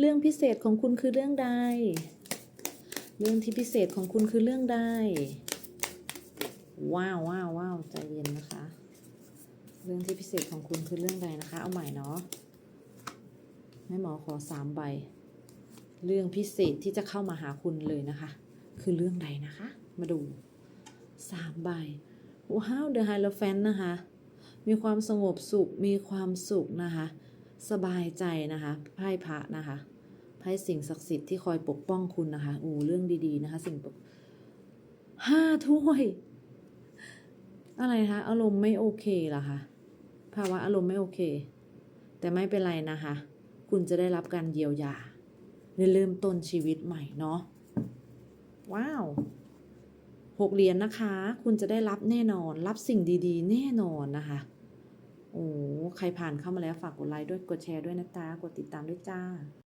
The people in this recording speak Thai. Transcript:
เรื่องพิเศษของคุณคือเรื่องใด เรื่องที่พิเศษของคุณคือเรื่องใด ว้าวว้าวว้าวใจเย็นนะคะ เรื่องที่พิเศษของคุณคือเรื่องใดนะคะ เอาใหม่เนาะแม่หมอขอสามใบ เรื่องพิเศษที่จะเข้ามาหาคุณเลยนะคะ คือเรื่องใดนะคะ มาดูสามใบว้าว The Hierophant นะคะ มีความสงบสุข มีความสุขนะคะ สบายใจนะคะไพ่พระนะคะไพ่สิ่งศักดิ์สิทธิ์ที่คอยปกป้องคุณนะคะอูเรื่องดีๆนะคะ สิ่งห้าถ้วย อะไรคะอารมณ์ไม่โอเคเหรอคะภาวะอารมณ์ไม่โอเค แต่ไม่เป็นไรนะคะ คุณจะได้รับการเยียวยาได้เริ่มต้นชีวิตใหม่เนาะว้าวหกเหรียญนะคะ คุณจะได้รับแน่นอน รับสิ่งดีๆ แน่นอนนะคะ โอ้ ใครผ่านเข้ามาแล้วฝากกดไลค์ด้วย กดแชร์ด้วยนะจ๊ะ กดติดตามด้วยจ้า